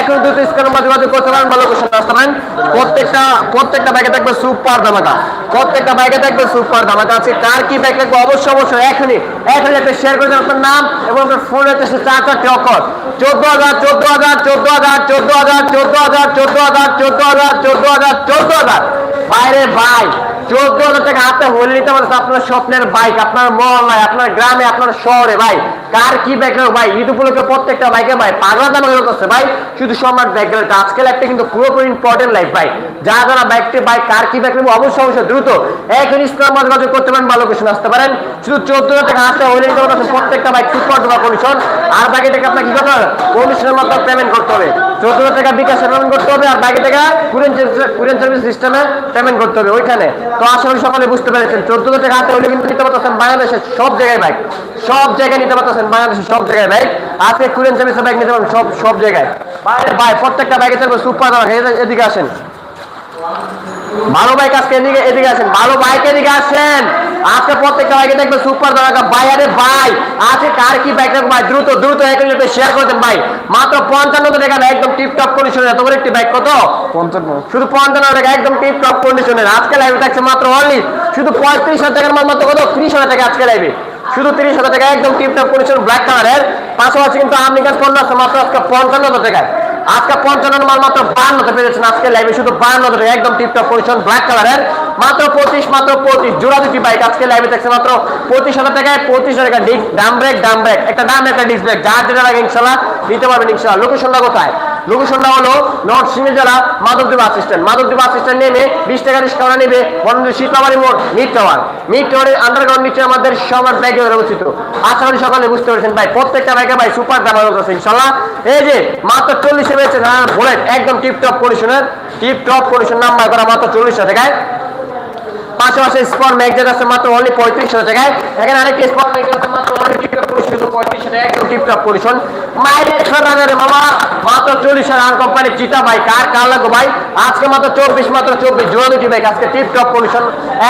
এখন দুটো আসতে পারেন। প্রত্যেকটা প্রত্যেকটা ব্যাগে থাকবে সুপার ধামাকা। প্রত্যেকটা ব্যাগে থাকবে সুপার ধামাকা আছে। কার কি ব্যাগ অবশ্যই অবশ্যই এখনই এখনই একটা শেয়ার করে আপনার নাম এবং ফোন হচ্ছে চার চারটি অক্ষর চোদ্দ হাজার চোদ্দ হাজার চোদ্দ হাজার চোদ্দ হাজার চোদ্দ হাজার চোদ্দ হাজার চোদ্দ হাজার চোদ্দ হাজার চোদ্দ হাজার। বাইরে ভাই চোদ্দ হাজার টাকা হাতে হলে নিতে পারছে আপনার স্বপ্নের বাইক আপনার মহল্লায় আপনার গ্রামে, আপনার শহরে, ভাই। কার কি লাগবে, ভাই? ঈদ উপলক্ষে প্রত্যেকটা বাইকে ভাই, পাগলা দামে করতেছে ভাই। শুধু সম্রাট গেলে আজকের একটা কিন্তু পুরোপুরি ইম্পর্টেন্ট লাইফ ভাই। যারা যারা বাইকটি বাইক কার কি লাগবে, অবশ্যই অবশ্যই দ্রুত এখন স্ক্রাম যোগাযোগ করতে পারেন, ভালো কিছু আসতে পারেন। শুধু চোদ্দ হাজার টাকা হাতে হলে নিতে পারছেন প্রত্যেকটা বাইক সুপার দেওয়া কমিশন আর বাকি টাকা আপনার কি করতে হবে? কমিশনের মাধ্যমে পেমেন্ট করতে হবে। চোদ্দ হাজার টাকা বিকাশে পেমেন্ট করতে হবে, আর বাকি টাকা কুরিয়ান সার্ভিস সিস্টেমে পেমেন্ট করতে হবে, ওইখানে। তো আশা করি সকলে বুঝতে পেরেছেন, চোদ্দ হাজার টাকা হাতে হলে কিন্তু নিতে পারতেছেন বাংলাদেশের সব জায়গায় বাইক। সব জায়গায় নিতে পারতেছেন বাংলাদেশের সব জায়গায় বাইক। আজকে কুরেন সার্ভিসের বাইক নিতে পারবেন সব সব জায়গায়। বাইরে ভাই প্রত্যেকটা বাইকে থাকবে সুপার এদিকে আসেন। ভালো বাইক আজকে এদিকে এদিকে আসেন। ভালো বাইক এদিকে আসেন। আজকে প্রত্যেকটা বাইকে দেখবে সুপার ভাই আরে ভাই আজকে কার কি বাইক রাখব ভাই? দ্রুত দ্রুত এক মিনিটে শেয়ার করে দেন ভাই। মাত্র পঞ্চান্ন টাকা না একদম টিপ টপ কন্ডিশনে এত বড় একটি বাইক কত? পঞ্চান্ন। শুধু পঞ্চান্ন টাকা একদম টিপ টপ কন্ডিশনের আজকে লাইভে থাকছে মাত্র অনলি শুধু পঁয়ত্রিশ হাজার টাকার মাল মাত্র কত? ত্রিশ হাজার টাকা আজকে লাইভে শুধু তিরিশ হাজার টাকা একদম টিপ টপ কন্ডিশন ব্ল্যাক কালারের পাশাপাশি কিন্তু আপনি কাজ পণ্য আছে মাত্র আজকে পঞ্চান্ন হাজার টাকায়। আজকে পঞ্চান্ন মাল মাত্র বান্নতে পেরেছেন আজকে লাইভে শুধু বান্ন টাকা একদম টিপ টপ কন্ডিশন ব্ল্যাক কালারের মাত্র পঁচিশ মাত্র পঁচিশ। জোড়া দুটি বাইক আজকে লাইভে থাকছে মাত্র পঁচিশ হাজার টাকায়, পঁচিশ হাজার টাকা ডাম ব্রেক ডাম ব্রেক একটা ডাম একটা ডিস্ক ব্রেক যার যেটা লাগে ইনশাল্লাহ নিতে পারবেন, ইনশাল্লাহ। লোকেশনটা কোথায়? লোকেশনটা হলো নর্থ সিংহে জেলা, Madhabdi bus stand. Madhabdi bus stand নেমে বিশ টাকা রিক্সা নেবে। বন্ধু শীতলাবাড়ি মোড় মিড টাওয়ার মিড টাওয়ারের আন্ডারগ্রাউন্ড নিচে আমাদের সবার ব্যাগে অবস্থিত। আশা করি সকালে বুঝতে পেরেছেন ভাই, প্রত্যেকটা ব্যাগে ভাই সুপার দাম আছে ইনশাল্লাহ। এই যে মাত্র চল্লিশে পেয়েছে বুলেট একদম টিপ টপ কন্ডিশনের টপ কন্ডিশন নাম্বার করা মাত্র চল্লিশ টাকায় পাশাপাশি স্পট ম্যাগজেট আছে মাত্র অনলি পঁয়ত্রিশ টাকায়। এখানে আরেকটি স্পট ম্যাগজেট আছে মাত্র অনলি টিপটপ পরিশোধ পঁয়ত্রিশ টাকা একদম টিপটপ পরিশোধ মাইলেজ মামা, মাত্র চল্লিশ হাজার কোম্পানি জিতা ভাই। কার কার লাগো ভাই? আজকে মাত্র চব্বিশ মাত্র চব্বিশ। জোড়া দুটি বাইক আজকে টিপটপ কন্ডিশন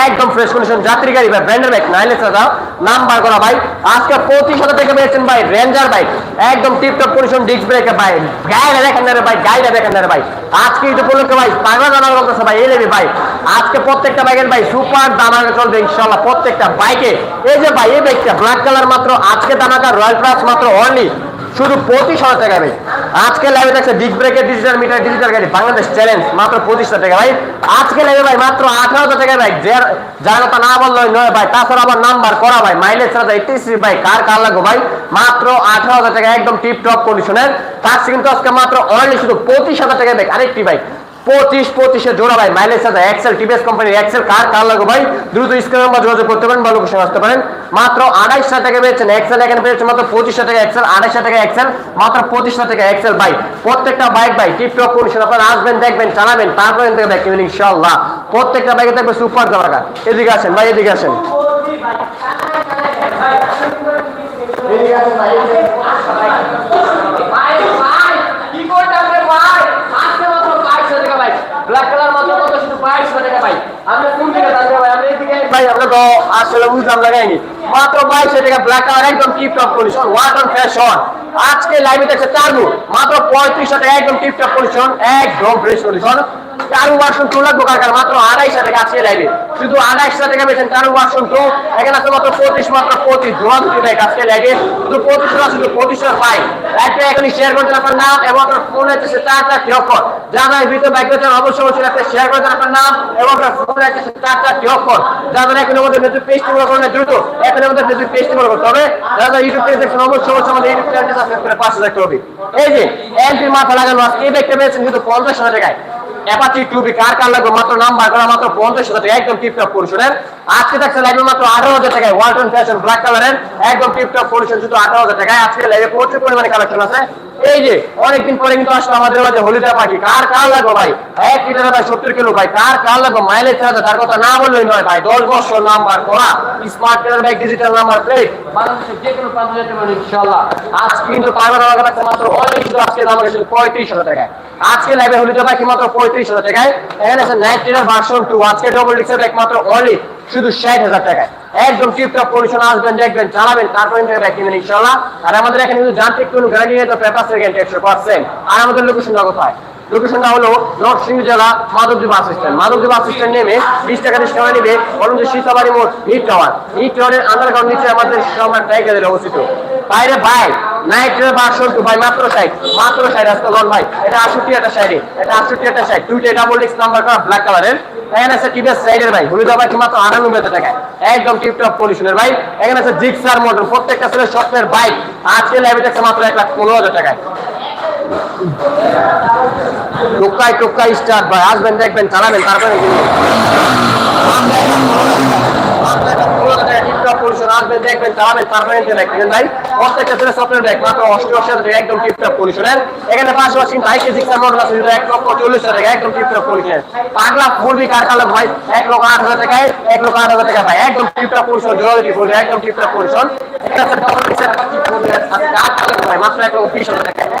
একদম ফ্রেশ কন্ডিশন যাত্রী গাড়ি ভাই ব্র্যান্ডের বাইক নাইলে দাও নাম্বার করা ভাই আজকে পঁচিশ হাজার টাকা পেয়েছেন ভাই রেঞ্জার বাইক একদম টিপটপ কন্ডিশন ডিস্ক ব্রেকের ভাই গাড়িটা দেখেন না রে ভাই গাড়িটা দেখেন না রে ভাই। আজকে এটা উপলক্ষে ভাই পাগলা জানা করতেছে ভাই এলেবি ভাই আজকে প্রত্যেকটা বাইকের ভাই সুপার দামাকা চলবে ইনশাল্লাহ প্রত্যেকটা বাইকে এই যে ভাই, এই বাইকটা ব্ল্যাক কালার মাত্র, আজকে দামাকা রয়্যাল প্লাস মাত্র অনলি শুধু পঁচিশ হাজার টাকা ভাই। আজকে লাইভে থাকছে বিগ ব্রেকের ডিজিটাল মিটার ডিজিটাল গাড়ি বাংলাদেশ চ্যালেঞ্জ মাত্র পঁচিশ হাজার টাকা। ভাই, আজকে লাইভে ভাই মাত্র আঠারো হাজার টাকা ভাই। যে যার না বলল নয় ভাই, তাছাড়া আবার নাম্বার করা ভাই। মাইলেজ ছাড়া এইটিসি ভাই, কার কার লাগবে ভাই? মাত্র আঠারো হাজার টাকা, একদম টিপ টপ কন্ডিশনের থাকছে কিন্তু আজকে মাত্র অনলি শুধু পঁচিশ হাজার টাকা ভাই আরেকটি বাইক পঁচিশ পঁচিশে জোড়া ভাই মাইলেজ সাথে এক্সেল টিভিএস কোম্পানির এক্সেল কার কার লাগবে ভাই? দ্রুত স্ক্রিন নাম্বার যোগাযোগ করতে পারেন বা লোকেশন আসতে পারেন। মাত্র আড়াইশ টাকা পেয়েছেন এক্সেল এখানে পেয়েছেন মাত্র পঁচিশ টাকা এক্সেল আড়াইশ টাকা এক্সেল মাত্র পঁচিশ টাকা এক্সেল ভাই। প্রত্যেকটা বাইক ভাই টিপটপ কন্ডিশন আপনারা আসবেন দেখবেন চালাবেন তারপরে থেকে বাইক কিনবেন ইনশাল্লাহ প্রত্যেকটা বাইকে থাকবে সুপার টাকা এদিকে আসেন ভাই এদিকে আসেন। এদিকে আসেন ভাই এদিকে ব্ল্যাক কালার মাত্র কত শুধু বাইশ টাকা ভাই আমরা কোন থেকে জানতে ভাই আমরা এদিকে ভাই আমরা তো আসলে বুঝলাম লাগাইনি মাত্র বাইশ টাকা ব্ল্যাক কালার একদম tip top condition what on fashion আজকে লাইভে দেখছে চার মাত্র পঁয়ত্রিশ টাকা, একদম টিপ টপ কন্ডিশন একদম ফ্রেশ কন্ডিশন চারু ভার্সন টু লাগবো কার মাত্র আড়াইশ টাকা আজকে লাইভে শুধু আড়াইশ টাকা পেয়েছেন চারু ভার্সন টু এখানে আছে মাত্র পঁচিশ মাত্র পঁচিশ, ধোয়া দুটি দেয় আজকে লাইভে শুধু পঁচিশ টাকা টাকা করে করে এই যে এমপি মাথা লাগানো আজকে এই ব্যাগটা পেয়েছেন কিন্তু পঞ্চাশ হাজার টাকায় অ্যাপাচি টুবি কার কার লাগবে? মাত্র নাম্বার করা, মাত্র পঞ্চাশ হাজার টাকা, একদম টিপটপ পরিশোধের আজকে থাকছে লাগবে মাত্র আঠারো হাজার টাকায় ওয়ালটন ফ্যাশন ব্ল্যাক কালারের একদম টিপটপ পরিশোধ শুধু আঠারো হাজার টাকায়। আজকে লাগে প্রচুর পরিমাণে কালেকশন আছে। এই যে, অনেকদিন পরে কিন্তু আসলে আমাদের মাঝে হলিডে পাখি। কার কার লাগবে ভাই? এক লিটার ভাই সত্তর কিলো, ভাই। কার কার লাগবে মাইলেজ ছাড়া তার কথা না বললেই নয় ভাই। দশ বছর নাম্বার করা। Smart colour bike digital number plate বাংলাদেশের যে কোনো প্রান্ত যেতে পারেন ইনশাল্লাহ আজকে কিন্তু পাইবার আমার কাছে মাত্র অনেক কিন্তু আজকে দাম গেছে পঁয়ত্রিশ হাজার টাকায়। আজকে লাইভে হলিডে পাখি মাত্র পঁয়ত্রিশ হাজার টাকায়। এখানে আছে নাইট ভার্সন টু আজকে ডবল ডিক্সের বাইক মাত্র অনলি শুধু ষাট হাজার টাকায়। একদম টিপটপ কন্ডিশন আসবেন, দেখবেন, চালাবেন, তারপরে ব্যাক কিনবেন, ইনশাআল্লাহ। আর আমাদের এখানে কিন্তু যান্ত্রিক কোনো গ্যারান্টি নেই তো পেপার সেকেন্ড একশো পার্সেন্ট আর আমাদের লোকেশনটা কোথায়? লোকেশনটা হলো নরসিংহ জেলা Madhabdi bus stand. Madhabdi bus stand নেমে বিশ টাকা রিক্সা টাকা নেবে, বরং যে সীতাবাড়ি মোড় নিট টাওয়ার। নিট টাওয়ারের আন্ডারগ্রাউন্ড নিচে আমাদের সময় টাইগারের অবস্থিত। বাইরে ভাই নাইট বাসন টু ভাই, মাত্র মাত্র ভাই। এটা একটা সাইডে একটা সাইড দুইটা ডাবল নাম্বার ব্ল্যাক কালারের এখানে আছে সাইডের ভাই। মাত্র টাকায় একদম ভাই। এখানে আছে প্রত্যেকটা ছেলে বাইক মাত্র এক লাখ পনেরো হাজার টাকায়। টোকাই টোকাই স্টার্ট ভাই। আসবেন, দেখবেন, চালাবেন, তারপরে দেখবেন চালাবেন তারপরে কিনতে দেখবেন ভাই প্রত্যেকটা ছেলে স্বপ্নের ব্যাগ মাত্র অষ্টআশি হাজার একদম টিপটপ পলিউশনের এখানে পাশাপাশি কিন্তু আইকে জিক্সার আছে যেটা এক লক্ষ চল্লিশ হাজার টাকা একদম টিপটপ পলিউশনের পাগলা ফুলবি কার ভাই এক লক্ষ আট হাজার টাকায় এক লক্ষ আট হাজার টাকা ভাই একদম টিপটপ পলিউশন জোরালি ফুলবি একদম টিপটপ পলিউশন এটা হচ্ছে double mixer, ভাই মাত্র এক লক্ষ তিরিশ হাজার টাকা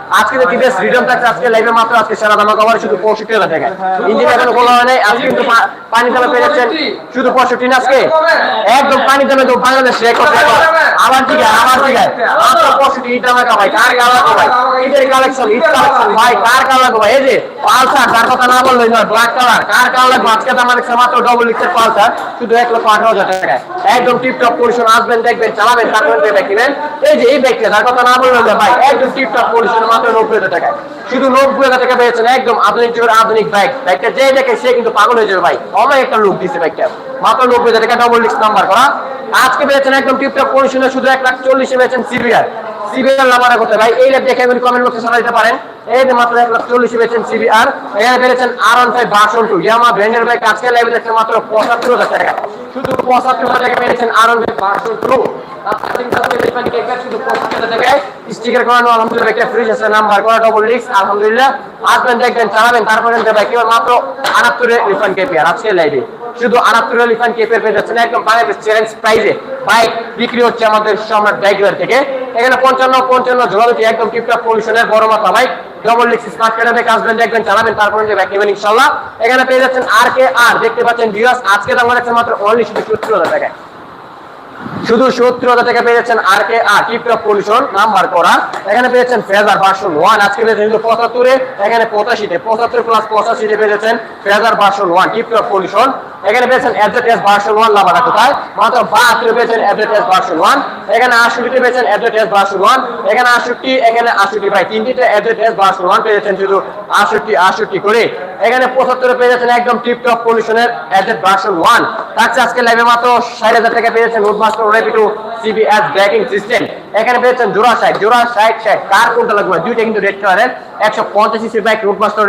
আজকে যে টিভিএস রিটার্ন থাকছে আজকে লাইভে মাত্র আজকে সেরা দামা কভার শুধু পঁয়ষট্টি হাজার টাকা ইঞ্জিন এখনও খোলা হয় নাই আজকে কিন্তু পানি দামে পেয়ে যাচ্ছেন শুধু পঁয়ষট্টি না আজকে। একদম পানি দামে তো বাংলাদেশ রেকর্ড মাত্র পঁয়ষট্টি ইট দামে কার লাগবে ইটের কালেকশন ইট কালেকশন ভাই কার লাগবে এই যে পালসার তার কথা না বললেই নয় ব্ল্যাক কালার কার কার লাগবে? আজকে দাম মাত্র ডবল পালসার শুধু এক লক্ষ আঠারো হাজার একদম টিপটপ আসবেন দেখবেন চালাবেন তারপরে দেখবেন কিনেন। এই যে এই ব্যাগটা তার কথা না বললেন ভাই একদম টিপটপ পরিশন মাত্র নব্বই হাজার টাকায় শুধু নব্বই হাজার টাকা পেয়েছেন একদম আধুনিক যুগের আধুনিক ব্যাগ ব্যাগটা যে দেখে সে কিন্তু পাগল হয়ে যাবে ভাই। অনেক একটা লুক দিচ্ছে ব্যাগটা মাত্র নব্বই হাজার টাকা ডবল লিক্স নাম্বার করা। আজকে পেয়েছেন একদম টিপটপ পরিশনে শুধু এক লাখ চল্লিশে পেয়েছেন সিবিআর সিবিআর নাম্বার করতে ভাই, এই ল্যাব দেখে আপনি কমেন্ট বক্সে দিতে পারেন। এই যে মাত্র এক লাখ চল্লিশে পেয়েছেন সিবিআর এখানে পেয়েছেন R one five version two Yamaha ব্র্যান্ডের বাইক আজকে লাইভে দেখছেন মাত্র পঁচাত্তর হাজার টাকা। শুধু পঁচাত্তর হাজার টাকা পেয়েছেন R one five version two আজকে পঞ্চান্ন পঞ্চান্ন জোড়ালুটি একদম টিপটপ পলিউশনের বড় মাথা বাইক ডবল ডিস্ক স্মার্ট কার্ডে আসবেন দেখবেন, চালাবেন এখানে পেয়ে যাচ্ছেন আর কে আর দেখতে পাচ্ছেন ভিউয়ার্স আজকে দাম শুধু সত্তর থেকে পেয়েছেন আর কে আর টিপটপ পলিউশন নাম্বার করা। এখানে পেয়েছেন ফেজার ভার্সন ওয়ান আজকে পেয়েছেন কিন্তু পঁচাত্তরে। এখানে পঁচাশিতে, পঁচাত্তর প্লাস পঁচাশিতে পেয়েছেন Fazer version one tiptop pollution এখানে পেয়েছেন অ্যাডভার্টাইজ ভার্সন ওয়ান লাভাটা কোথায় মাত্র বাহাত্তরে পেয়েছেন অ্যাডভার্টাইজ ভার্সন ওয়ান এখানে আটষট্টিতে পেয়েছেন অ্যাডভার্টাইজ ভার্সন ওয়ান এখানে আটষট্টি এখানে আটষট্টি, ভাই, তিনটিতে অ্যাডভার্টাইজ ভার্সন ওয়ান পেয়েছেন শুধু আটষট্টি আটষট্টি করে। এখানে পঁচাত্তরে পেয়ে যাচ্ছেন একদম টিপটপ পলিউশনের অ্যাডভার্ট ভার্সন ওয়ান থাকছে আজকে লাইভে মাত্র ষাট হাজার টাকা পেয়েছেন রুটমাস্টার রেপিটু সিবিএস সিস্টেম এখানে পেয়েছেন জোড়া সাইড জোড়া সাইড সাইড কার কোনটা লাগবে? দুইটা কিন্তু রেড কালারের। একশো পঞ্চাশ বাইক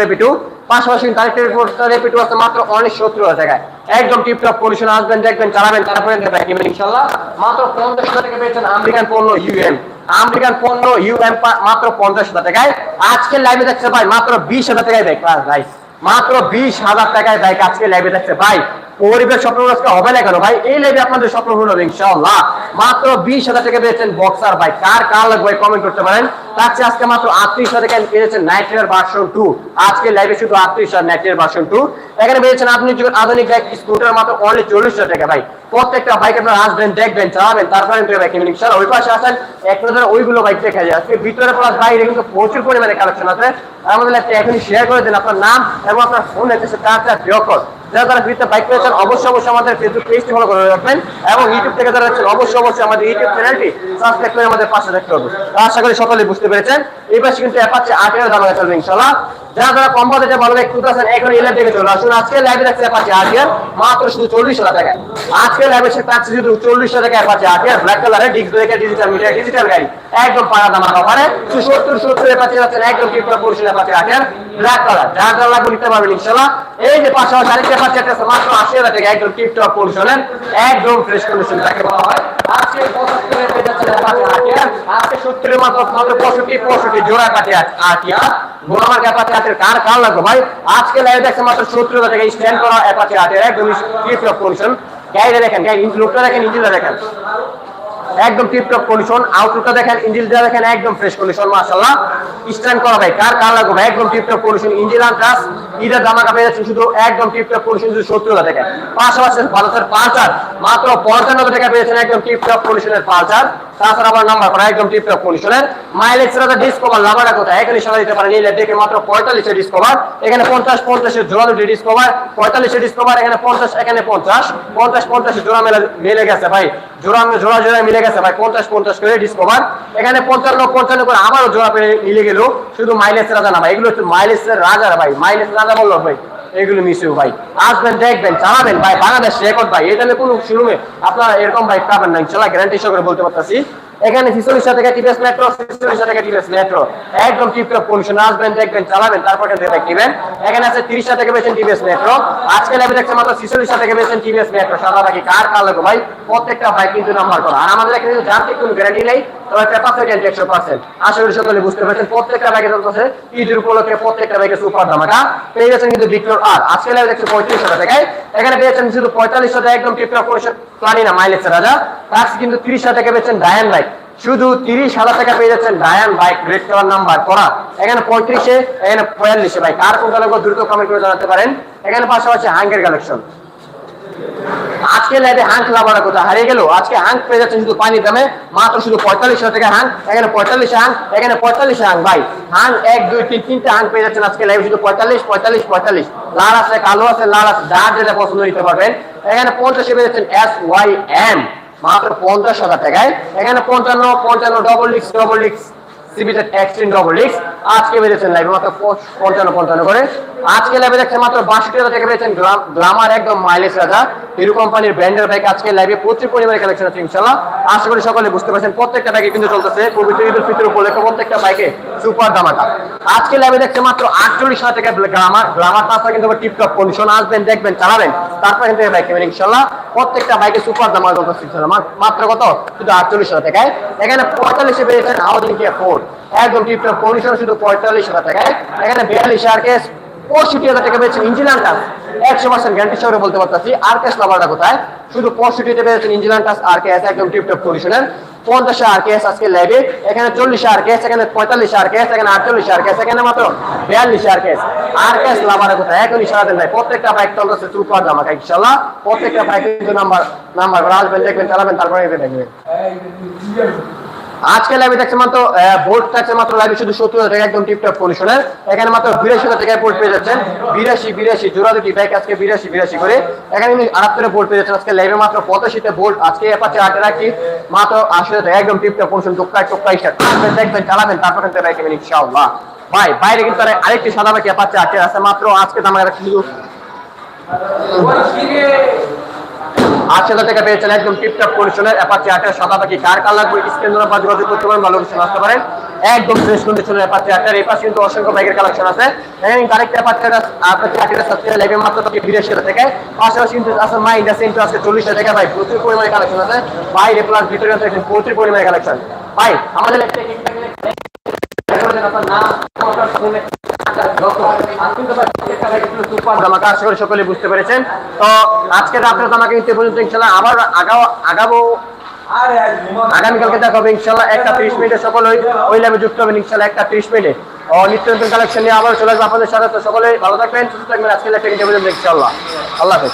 রেপিটু পাশাপাশি তারিখের রেপিটু আছে, মাত্র অনেক সত্তর একদম টিপটপ আসবেন, দেখবেন চালাবেন, তারপরে দেখবেন ইনশাল্লাহ মাত্র পঞ্চাশ টাকা পেয়েছেন আমেরিকান পণ্য ইউএম আমেরিকান পণ্য ইউএম মাত্র পঞ্চাশ হাজার টাকায়। আজকে লাইভে দেখছে ভাই মাত্র বিশ হাজার টাকায় দেখ মাত্র বিশ হাজার টাকায় বাইক আজকে লাইভে দেখছে। ভাই, পরিবেশ স্বপ্ন হবে না কেন? ভাই, এই লাইভে আপনাদের স্বপ্ন পূরণ হবে মাত্র বিশ হাজার টাকা পেয়েছেন বক্সার ভাই। কার কার লাগবে কমেন্ট করতে পারেন। তার আজকে মাত্র আটত্রিশ হাজার টাকা পেয়েছেন নাইট্রিয়ার ভার্সন টু আজকে লাইভে শুধু আটত্রিশ হাজার নাইট্রিয়ার ভার্সন টু এখানে পেয়েছেন আপনি আধুনিক বাইক স্কুটার মাত্র অনলি চল্লিশ হাজার টাকা, ভাই। প্রত্যেকটা বাইক আপনারা আসবেন, দেখবেন, চালাবেন, তারপরে কিনবেন। ইনশাআল্লাহ, ওই পাশে আসেন, এক নজরে ওইগুলো বাইক দেখা যায়। আজকে ভিতরে প্লাস বাইরে কিন্তু প্রচুর পরিমাণে কালেকশন আছে। আমাদের একটা এখনই শেয়ার করে দেন আপনার নাম এবং আপনার ফোন এসেছে তার চার বিয়কর যারা তারা ফ্রিতে বাইক পেয়েছেন অবশ্যই অবশ্যই আমাদের ফেসবুক পেজটি ফলো করে রাখবেন এবং ইউটিউব থেকে যারা আছেন অবশ্যই অবশ্যই আমাদের ইউটিউব চ্যানেলটি সাবস্ক্রাইব করে আমাদের পাশে রাখতে হবে। আশা করি সকলে বুঝতে পেরেছেন। এই পাশে কিন্তু অ্যাপাচ্ছে আট হাজার দাম চলবে ইনশাল্লাহ যারা যারা কম বাজেটে ভালো বাইক খুঁজতেছেন এখন ইলেভ থেকে চলে আসুন। আজকে লাইভে দেখছে অ্যাপাচ্ছে আট ইয়ার মাত্র শুধু চল্লিশ হাজার টাকা। আজকে লাইভে সে পাচ্ছে শুধু চল্লিশ হাজার টাকা অ্যাপাচ্ছে আট ইয়ার ব্ল্যাক কালারের ডিস্ক ব্রেকের ডিজিটাল মিটার ডিজিটাল গাড়ি। একদম পাড়া দাম পারে সত্তর সত্তর অ্যাপাচ্ছে যাচ্ছেন একদম টিপটপ পরিষদ অ্যাপাচ্ছে আট ইয়ার ব্ল্যাক কালার যারা যারা লাগবে নিতে পারবেন ইনশাল্লাহ এই যে পাশাপাশি আরেকটা পাচ্ছে একটা মাত্র আশি হাজার টাকা, একদম একদম ফ্রেশ কন্ডিশন একদম টিপটপ কন্ডিশন আউটলুকটা দেখেন ইঞ্জিনটা একদম ফ্রেশ কন্ডিশন স্ট্যান্ড করা ভাই, কার কার লাগবে ভাই? একদম টিপটপ কন্ডিশন ইঞ্জিন ট্রাস জামা কাপড় শুধু একদম টিপটপ কন্ডিশন শুধু সত্তর হাজার টাকা। পাশাপাশি বাজার পালসার, মাত্র পঞ্চান্ন টাকা পেয়েছেন একদম টিপটপ কন্ডিশনের পাঁচার আবার মাইলেজ কোথায়? মাত্র এখানে পঞ্চাশ জোড়া এখানে পঞ্চাশ এখানে পঞ্চাশ। পঞ্চাশ মেলে মিলে গেছে ভাই। জোড়া জোড়া জোড়া মিলে গেছে ভাই। পঞ্চাশ পঞ্চাশ করে এখানে করে জোড়া পেয়ে মিলে গেল। শুধু মাইলেজ রাজা না ভাই। এগুলো হচ্ছে মাইলেজের রাজা ভাই। মাইলেজ রাজা বলল ভাই। এগুলো মিশিও ভাই। আসবেন, দেখবেন চালাবেন ভাই, বাংলাদেশ রেকর্ড ভাই। এটা কোনো শোরুমে আপনারা এরকম ভাই পাবেন না। চলা গ্যারান্টি সহকারে বলতে পারতেছি। এখানে ছিচল্লিশ টাকা টিভিএস মেট্রো ছিচল্লিশ টাকা টিভিএস মেট্রো। একদম টিপটপ কন্ডিশন আসবেন, দেখবেন, চালাবেন, তারপর বাইক নেবেন এখানে আছে তিরিশ টাকা বেছেন টিভিএস মেট্রো। আজকে লেভেল দেখছে মাত্র ছিচল্লিশ টাকা বেছেন টিভিএস মেট্রো। সাদা বাকি কার কার লাগবে ভাই? প্রত্যেকটা বাইক কিন্তু নাম্বার করা। আর আমাদের এখানে কিন্তু যান্ত্রিক কোনো গ্যারান্টি নেই, তবে পেপার ক্যাপাসিটি একশো পার্সেন্ট আশা করি সকলে বুঝতে পারছেন, প্রত্যেকটা বাইকে চলতেছে ঈদের উপলক্ষে প্রত্যেকটা বাইকে সুপার ধামাকা। পেয়ে গেছেন কিন্তু বিক্রয় আর আজকে লেভেল দেখছে টাকা টাকায়। এখানে পেয়েছেন শুধু পঁয়তাল্লিশ টাকা একদম টিপটপ পরিষদ প্লানি না মাইলেজ রাজা তার কিন্তু তিরিশ টাকা পেয়েছেন ডায়ান বাইক শুধু তিরিশ হাজার টাকা পেয়ে যাচ্ছেন ডায়ান বাইক রেড কালার নাম্বার করা এখানে পঁয়ত্রিশে, এখানে পঁয়াল্লিশে বাইক আর কোনটা লাগবে দ্রুত কমেন্ট করে জানাতে পারেন? এখানে পাশাপাশি হাঙ্গের কালেকশন আজকে লাইভে হাঙ্ক লাভারা কোথায়? হারিয়ে গেল। আজকে হাঙ্ক পেয়ে শুধু দামে। মাত্র শুধু পঁয়তাল্লিশ টাকা হাঙ্ক এখানে পঁয়তাল্লিশ হাঙ্ক এখানে পঁয়তাল্লিশ হাঙ্ক ভাই। হাঙ্ক এক, দুই, তিন, তিনটে হাঙ্ক পেয়ে যাচ্ছেন আজকে লাইভে শুধু পঁয়তাল্লিশ পঁয়তাল্লিশ পঁয়তাল্লিশ। লাল আছে, কালো আছে, লাল আছে, যার যেটা পছন্দ নিতে পারবেন। এখানে পঞ্চাশে পেয়ে যাচ্ছেন এস ওয়াই এম মাত্র পঞ্চাশ হাজার টাকায়। এখানে পঞ্চান্ন পঞ্চান্ন ডবল ডিক্স ডবল ডিক্স সিবিজেড এক্সট্রিম ডবল ডিক্স আজকে বেড়েছেন লাইভে মাত্র পঞ্চান্ন পঞ্চান্ন করে। আজকে লাইভে দেখছেন মাত্র বাষট্টি হাজার টাকা পেয়েছেন গ্লামার একদম মাইলেজ রাজা। হিরো কোম্পানির ব্র্যান্ডের বাইক আজকে লাইভে প্রচুর পরিমাণে কালেকশন আছে ইনশাল্লাহ আশা করি সকলে বুঝতে পারছেন, প্রত্যেকটা বাইকে কিন্তু চলতেছে। পবিত্র ঈদুল ফিতর উপলক্ষে প্রত্যেকটা বাইকে সুপার দামাটা আজকে লাইভে দেখছে মাত্র আটচল্লিশ হাজার টাকা গ্লামার গ্লামার তাছাড়া কিন্তু টিপটপ কন্ডিশন আসবেন, দেখবেন, চালাবেন। তারপর কিন্তু বাইক নেবেন ইনশাল্লাহ প্রত্যেকটা বাইকে সুপার দামা চলতেছে মাত্র কত? শুধু আটচল্লিশ হাজার টাকায়। এখানে পঁয়তাল্লিশে পেয়েছেন আউদিন কে ফোর একদম টিপটপ কন্ডিশন শুধু পঁয়তাল্লিশ হাজার টাকায় এখানে বিয়াল্লিশ আর কেস পঁয়ষট্টি হাজার টাকা পেয়েছেন ইঞ্জিন টাচ একশো পার্সেন্ট গ্যারান্টি সহকারে বলতে পারতেছি আর কেস লাভারটা কোথায়? শুধু পঁয়ষট্টিতে পেয়েছেন ইঞ্জিন টাচ আর কেস একদম টিপটপ কন্ডিশনের পঞ্চাশে আর কেস আজকে ল্যাবে এখানে চল্লিশ আর কেস এখানে পঁয়তাল্লিশ আর কেস এখানে আটচল্লিশ আর কেস এখানে মাত্র বিয়াল্লিশে আর কেস আর কেস লাভারের কোথায়? এখনই সারা দিন ভাই, প্রত্যেকটা বাইক চলতেছে সুপার জামা ইনশাল্লাহ প্রত্যেকটা বাইক নাম্বার নাম্বার আসবেন, দেখবেন, চালাবেন, তারপরে দেখবেন। আজকে লাইভে দেখছে মাত্র বোল্ট থাকছে মাত্র লাইভে শুধু সত্তর টাকা একদম টিপটপ কন্ডিশনের এখানে মাত্র বিরাশি টাকায় বোল্ট পেয়ে যাচ্ছেন। বিরাশি বিরাশি, জোড়া দুটি বাইক আজকে বিরাশি বিরাশি করে। এখানে আটাত্তরে পেয়ে যাচ্ছেন। আজকে লাইভে মাত্র পঁচাশিতে বোল্ট আজকে পাচ্ছে আটে রাখি মাত্র আশি টাকা একদম টিপটপ কন্ডিশন টুকটাক টুকটাক স্টার্ট দেখবেন চালাবেন, তারপর কিন্তু নেবেন ইনশাআল্লাহ। ভাই, বাইরে কিন্তু আরেকটি সাদা বাকি পাচ্ছে আছে। মাত্র আজকে দাম শুধু আট হাজার টাকা পেয়েছেন একদম টিপটপ কন্ডিশনের অ্যাপাচি আটের সাদা বাকি কার কার লাগবে? স্ক্রিন দ্বারা যোগাযোগ করতে পারেন, ভালো কিছু আসতে পারেন। একদম ফ্রেশ কন্ডিশনের অ্যাপাচি আটের এই পাশে কিন্তু অসংখ্য বাইকের কালেকশন আছে। মাত্র তাকে টাকায়। পাশাপাশি কিন্তু আছে মাই ইন্ডাস্ট্রি কিন্তু আজকে চল্লিশ হাজার টাকা ভাই, প্রচুর পরিমাণে কালেকশন আছে। বাইরে প্লাস ভিতরে আছে, প্রচুর পরিমাণে কালেকশন ভাই, আমাদের আশা সকলে বুঝতে পেরেছেন। তো আজকে রাত্রে আমাকে নিতে পর্যন্ত ইনশাল্লাহ আবার আগাও আগাবো। আগামীকালকে দেখা ইনশাল্লাহ একটা ত্রিশ মিনিটে সকলে ওই- ল্যাবে যুক্ত হবেন ইনশাল্লাহ একটা ত্রিশ মিনিটে। ও নিত্য নতুন কালেকশন নিয়ে আবার চলে আসব আপনাদের সাথে। তো সকলে ভালো থাকবেন, সুস্থ থাকবেন। আজকে ল্যাবটা নিতে পর্যন্ত ইনশাল্লাহ। আল্লাহ হাফেজ।